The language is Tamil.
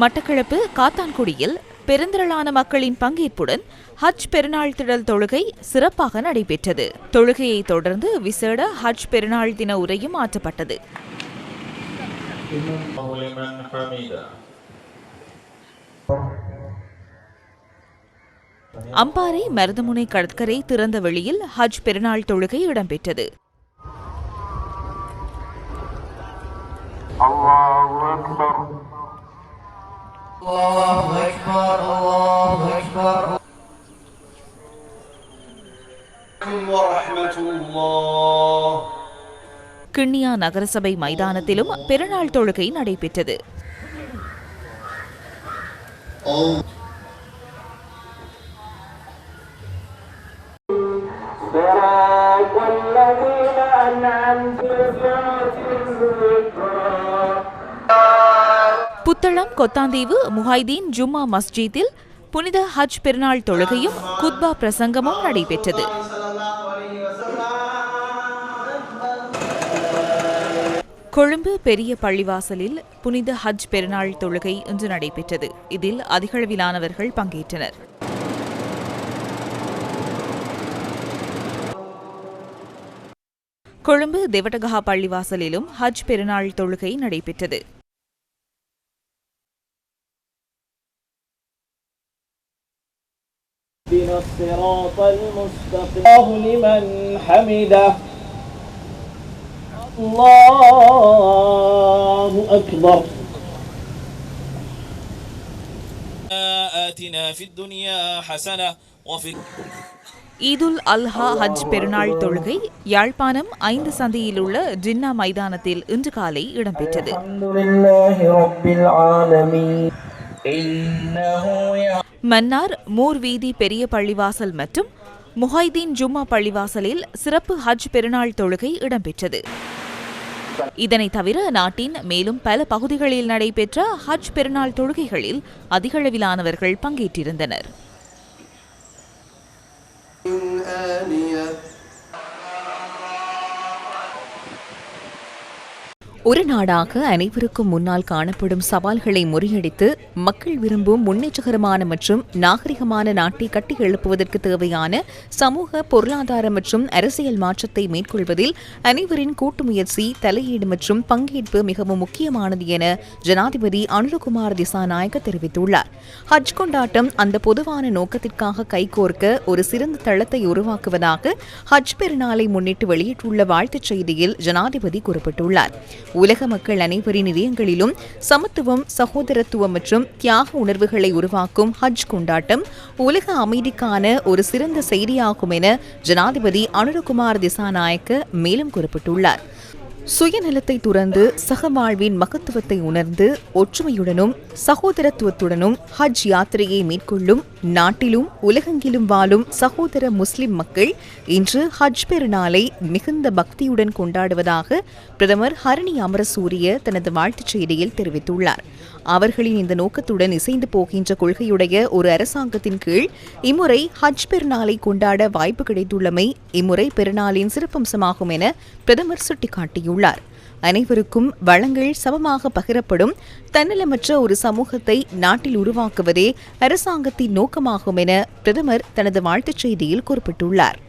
மட்டக்களப்பு காத்தான்குடியில் பெருந்திரளான மக்களின் பங்கேற்புடன் ஹஜ் பெருநாள் திடல் தொழுகை சிறப்பாக நடைபெற்றது. தொழுகையை தொடர்ந்து விசேட ஹஜ் பெருநாள் தின உரையும் ஆற்றப்பட்டது. அம்பாறை மருதமுனை கடற்கரை திறந்த வெளியில் ஹஜ் பெருநாள் தொழுகை இடம்பெற்றது. அல்லாஹ் الله أكبر الله أكبر ورحمة الله கிண்ணியா நகரசபை மைதானத்திலும் பெருநாள் தொழுகை நடைபெற்றது صراط الذين أنعمت عليهم புத்தளம் கொத்தாந்தீவு முஹைதீன் ஜும்மா மஸ்ஜிதில் புனித ஹஜ் பெருநாள் தொழுகையும் குத்பா பிரசங்கமும் நடைபெற்றது. கொழும்பு பெரிய பள்ளிவாசலில் புனித ஹஜ் பெருநாள் தொழுகை இன்று நடைபெற்றது. இதில் அதிகளவிலானவர்கள் பங்கேற்றனர். கொழும்பு தெவட்டகஹா பள்ளிவாசலிலும் ஹஜ் பெருநாள் தொழுகை நடைபெற்றது. اهدنا الصراط المستقيم الله لمن حمده الله أكبر آتنا في الدنيا حسنة وفي ஈதுல் அல்ஹா ஹஜ் பெருநாள் தொழுகை யாழ்ப்பாணம் ஐந்து சந்தியில் உள்ள ஜின்னா மைதானத்தில் இன்று காலை இடம்பெற்றது மன்னார் மூர் வீதி பெரிய பள்ளிவாசல் மற்றும் முஹைதீன் ஜும்மா பள்ளிவாசலில் சிறப்பு ஹஜ் பெருநாள் தொழுகை இடம்பெற்றது. இதனை தவிர நாட்டின் மேலும் பல பகுதிகளில் நடைபெற்ற ஹஜ் பெருநாள் தொழுகைகளில் அதிகளவிலானவர்கள் பங்கேற்றிருந்தனர். ஒரு நாடாக அனைவருக்கும் முன்னால் காணப்படும் சவால்களை முறியடித்து மக்கள் விரும்பும் முன்னேற்றகரமான மற்றும் நாகரிகமான நாட்டை கட்டி எழுப்புவதற்கு தேவையான சமூக பொருளாதார மற்றும் அரசியல் மாற்றத்தை மேற்கொள்வதில் அனைவரின் கூட்டு முயற்சி தலையீடு மற்றும் பங்கேற்பு மிகவும் முக்கியமானது என ஜனாதிபதி அனுரகுமார் திசாநாயக்க தெரிவித்துள்ளார். ஹஜ் கொண்டாட்டம் அந்த பொதுவான நோக்கத்திற்காக கைகோர்க்க ஒரு சிறந்த தளத்தை உருவாக்குவதாக ஹஜ் பெருநாளை முன்னிட்டு வெளியிட்டுள்ள வாழ்த்துச் செய்தியில் ஜனாதிபதி குறிப்பிட்டுள்ளார். உலக மக்கள் அனைவரின் இதயங்களிலும் சமத்துவம் சகோதரத்துவம் மற்றும் தியாக உணர்வுகளை உருவாக்கும் ஹஜ் கொண்டாட்டம் உலக அமைதிக்கான ஒரு சிறந்த செய்தியாகும் என ஜனாதிபதி அனுரகுமார் திசாநாயக்க மேலும் குறிப்பிட்டுள்ளார். சுயநலத்தை துறந்து சகவாழ்வின் மகத்துவத்தை உணர்ந்து ஒற்றுமையுடனும் சகோதரத்துவத்துடனும் ஹஜ் யாத்திரையை மேற்கொள்ளும் நாட்டிலும் உலகெங்கிலும் வாழும் சகோதர முஸ்லிம் மக்கள் இன்று ஹஜ் பெருநாளை மிகுந்த பக்தியுடன் கொண்டாடுவதாக பிரதமர் ஹரணி அமரசூரிய தனது வாழ்த்துச் செய்தியில் தெரிவித்துள்ளார். அவர்களின் இந்த நோக்கத்துடன் இசைந்து போகின்ற கொள்கையுடைய ஒரு அரசாங்கத்தின் கீழ் இம்முறை ஹஜ் பெருநாளை கொண்டாட வாய்ப்பு கிடைத்துள்ளமை இம்முறை பெருநாளின் சிறப்பம்சமாகும் என பிரதமர் சுட்டிக்காட்டியுள்ளார். அனைவருக்கும் வளங்கள் சமமாக பகிரப்படும் தன்னலமற்ற ஒரு சமூகத்தை நாட்டில் உருவாக்குவதே அரசாங்கத்தின் நோக்கமாகும் என பிரதமர் தனது வாழ்த்துச் செய்தியில் குறிப்பிட்டுள்ளார்.